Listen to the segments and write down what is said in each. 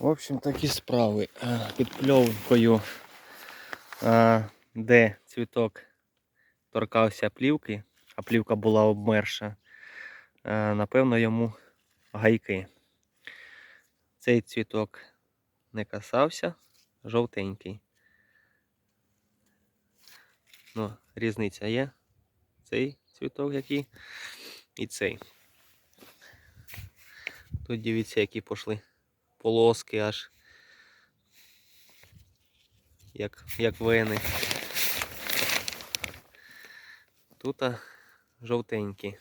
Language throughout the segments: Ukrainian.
В общем, такі справи. Е, Під пльовкою, е, де цвіток торкався плівки, а плівка була обмерша, е, напевно, йому гайки. Цей цвіток не касався, жовтенький. Ну, різниця є. Цей цвіток який і цей. Тут дивіться, які пішли полоски аж. Як, як вени. Тут жовтенькі.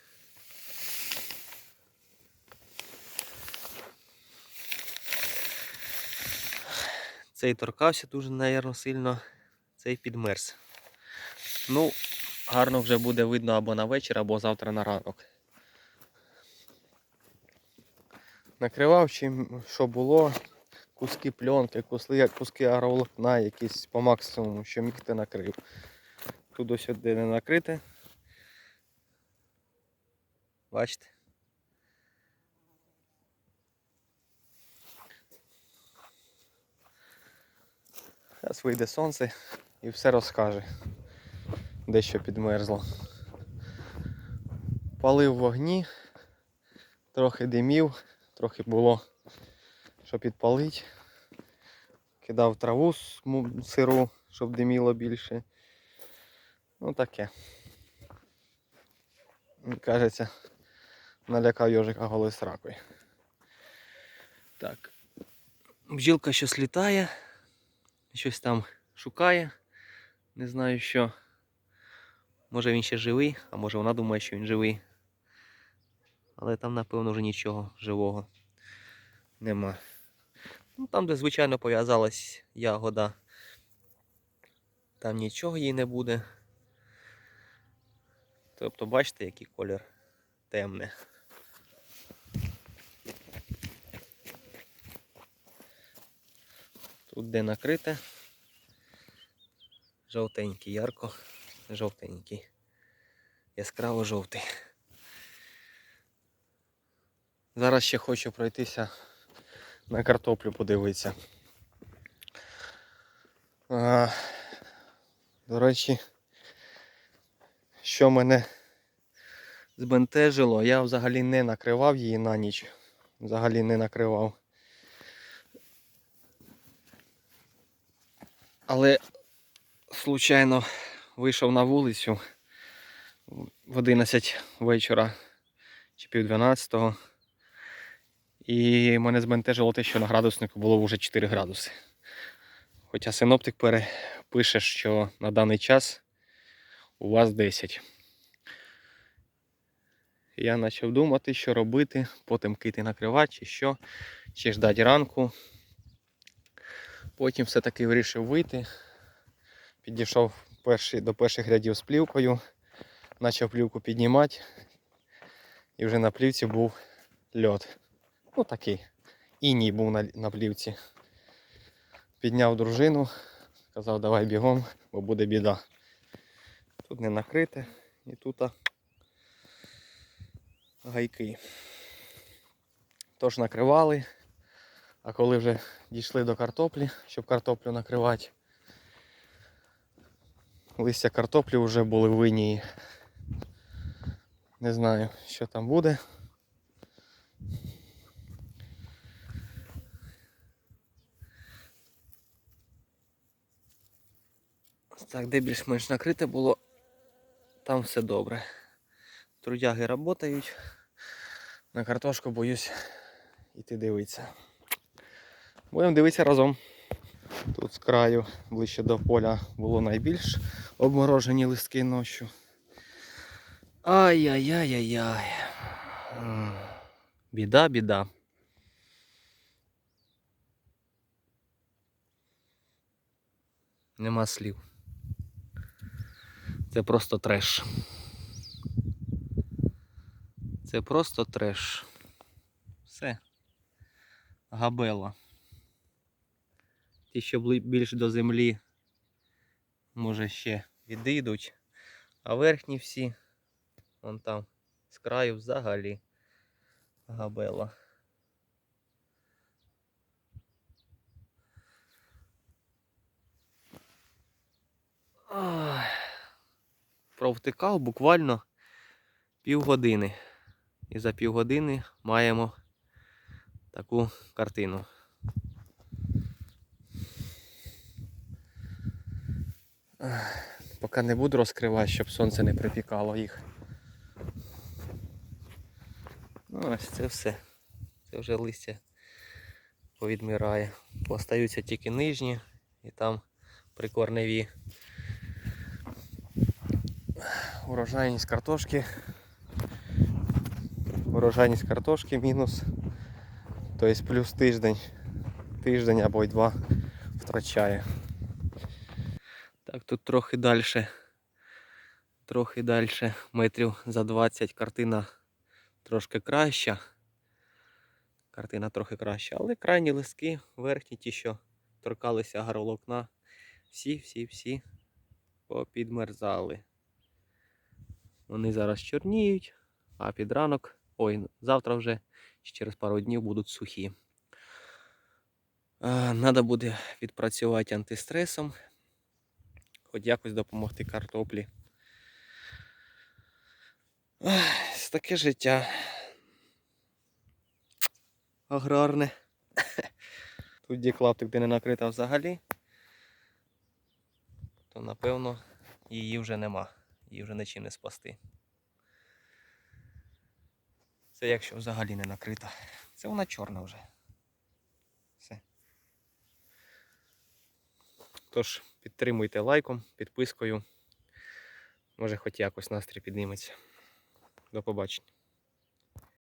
Цей торкався дуже, наверно, сильно, цей підмерз. Ну, гарно вже буде видно або на вечір, або завтра на ранок. Накривав чим що було, куски пленки, куски, куски агроволокна, якісь по максимуму, що міг ти накрив. Тут ось де не накрите. Бачите? Зараз вийде сонце і все розкаже, де що підмерзло. Палив вогні, трохи димів, трохи було що підпалити. Кидав траву сиру, щоб диміло більше. Ну таке. Кажеться, налякав йожика голою сракою. Так. Бджілка щось літає, щось там шукає. Не знаю що. Може він ще живий, а може вона думає, що він живий. Але там, напевно, вже нічого живого нема. Ну, там, де звичайно пов'язалась ягода, там нічого їй не буде. Тобто, бачите, який колір темний. Тут де накрите. Жовтенький, ярко, жовтенький. Яскраво жовтий. Зараз ще хочу пройтися на картоплю подивитися. До речі, що мене збентежило, я взагалі не накривав її на ніч. Взагалі не накривав. Але случайно вийшов на вулицю в 11 вечора чи пів 12 і мене збентежило те, що на градуснику було вже 4 градуси. Хоча синоптик пише, що на даний час у вас 10. Я почав думати, що робити, потім кити накривати, чи що, чи ждати ранку. Потім все-таки вирішив вийти. Підійшов перший, до перших рядів з плівкою, почав плівку піднімати, і вже на плівці був льот. Ну такий. Іній був на, на плівці. Підняв дружину, сказав, давай бігом, бо буде біда. Тут не накрите і тут гайки. Тож накривали, а коли вже дійшли до картоплі, щоб картоплю накривати, листя картоплі вже були винії. Не знаю, що там буде. Так, де більш-менш накрите було, там все добре. Трудяги працюють. На картошку боюсь іти дивитися. Будемо дивитися разом. Тут з краю, ближче до поля, було найбільш обморожені листки ночі. Ай-яй-яй-яй-яй. Біда, біда. Нема слів. Це просто треш. Це просто треш. Все. Габела. Ті, що більш до землі, може ще відійдуть. А верхні всі, вон там, з краю взагалі габела. Провтикав буквально півгодини. І за півгодини маємо таку картину. Поки не буду розкривати, щоб сонце не припікало їх. Ну, ось це все. Це вже листя повідмирає. Остаються тільки нижні і там прикорневі. Урожайність картошки. Урожайність картошки мінус. Тобто плюс тиждень. Тиждень або й два втрачає. Так, тут трохи далі. Трохи далі, метрів за 20 картина трошки краща. Картина трохи краща, але крайні листки, верхні ті, що торкалися горлокна, всі, всі, всі попідмерзали. Вони зараз чорніють, а під ранок, ой, завтра вже через пару днів будуть сухі. Треба буде відпрацювати антистресом, хоч якось допомогти картоплі. Ах, Таке життя аграрне. Тут де клаптик, де не накрита взагалі, то напевно її вже нема. Її вже нічим не спасти. Це якщо взагалі не накрита. Це вона чорна вже. Все. Тож, підтримуйте лайком, підпискою. Може хоч якось настрій підніметься. До побачення.